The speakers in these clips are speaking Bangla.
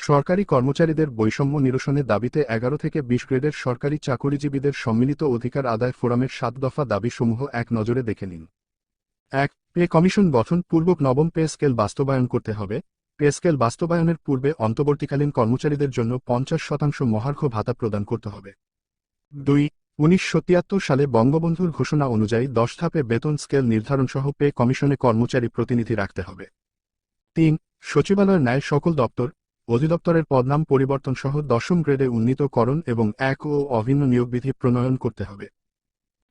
সরকারি কর্মচারীদের বৈষম্য নিরসনের দাবিতে এগারো থেকে বিশ গ্রেডের সরকারি চাকরিজীবীদের সম্মিলিত অধিকার আদায় ফোরামের সাত দফা দাবিসমূহ এক নজরে দেখে নিন। এক, পে কমিশন গঠন পূর্বক নবম পে স্কেল বাস্তবায়ন করতে হবে। পে স্কেল বাস্তবায়নের পূর্বে অন্তর্বর্তীকালীন কর্মচারীদের জন্য পঞ্চাশ শতাংশ মহার্ঘ ভাতা প্রদান করতে হবে। দুই উনিশশো তিয়াত্তর সালে বঙ্গবন্ধুর ঘোষণা অনুযায়ী দশ ধাপে বেতন স্কেল নির্ধারণসহ পে কমিশনে কর্মচারী প্রতিনিধি রাখতে হবে। তিন, সচিবালয়ের ন্যায় সকল দপ্তর অধিদপ্তরের পদনাম পরিবর্তন সহ দশম গ্রেডে উন্নীতকরণ এবং এক ও অভিন্ন নিয়োগবিধি প্রণয়ন করতে হবে।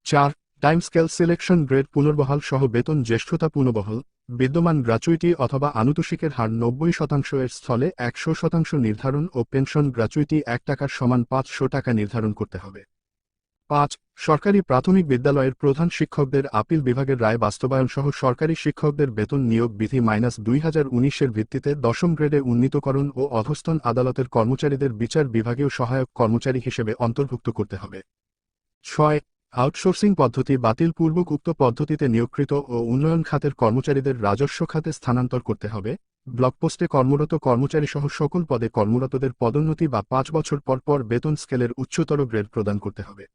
চার টাইম স্কেল সিলেকশন গ্রেড পুনর্বহাল সহ বেতন জ্যেষ্ঠতা পুনর্বহাল, বিদ্যমান গ্রাচুইটি অথবা আনুতোষিকের হার নব্বই শতাংশ এর স্থলে একশো শতাংশ নির্ধারণ ও পেনশন গ্রাচুইটি এক টাকার সমান পাঁচশো টাকা নির্ধারণ করতে হবে। পাঁচ, সরকারি প্রাথমিক বিদ্যালয়ের প্রধান শিক্ষকদের আপিল বিভাগের রায় বাস্তবায়ন সহ সরকারি শিক্ষকদের বেতন নিয়োগ বিধি মাইনাস দুই হাজার উনিশের ভিত্তিতে দশম গ্রেডে উন্নীতকরণ ও অধস্তন আদালতের কর্মচারীদের বিচার বিভাগীয় সহায়ক কর্মচারী হিসেবে অন্তর্ভুক্ত করতে হবে। ছয়, আউটসোর্সিং পদ্ধতি বাতিল পূর্বক উক্ত পদ্ধতিতে নিয়োগকৃত ও উন্নয়ন খাতের কর্মচারীদের রাজস্ব খাতে স্থানান্তর করতে হবে। ব্লকপোস্টে কর্মরত কর্মচারী সহ সকল পদে কর্মরতদের পদোন্নতি বা পাঁচ বছর পর পর বেতন স্কেলের উচ্চতর গ্রেড প্রদান করতে হবে।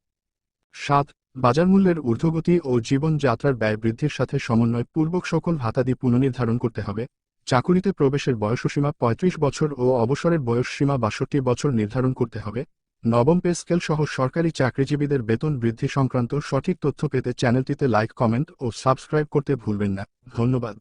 সাত, বাজারমূল্যের ঊর্ধ্বগতি ও জীবনযাত্রার ব্যয় বৃদ্ধির সাথে সমন্বয় পূর্বক সকল ভাতাদি পুনর্নির্ধারণ করতে হবে। চাকুরিতে প্রবেশের বয়সসীমা ৩৫ বছর ও অবসরের বয়সসীমা বাষট্টি বছর নির্ধারণ করতে হবে। নবম পে স্কেল সহ সরকারি চাকরিজীবীদের বেতন বৃদ্ধি সংক্রান্ত সঠিক তথ্য পেতে চ্যানেলটিতে লাইক, কমেন্ট ও সাবস্ক্রাইব করতে ভুলবেন না। ধন্যবাদ।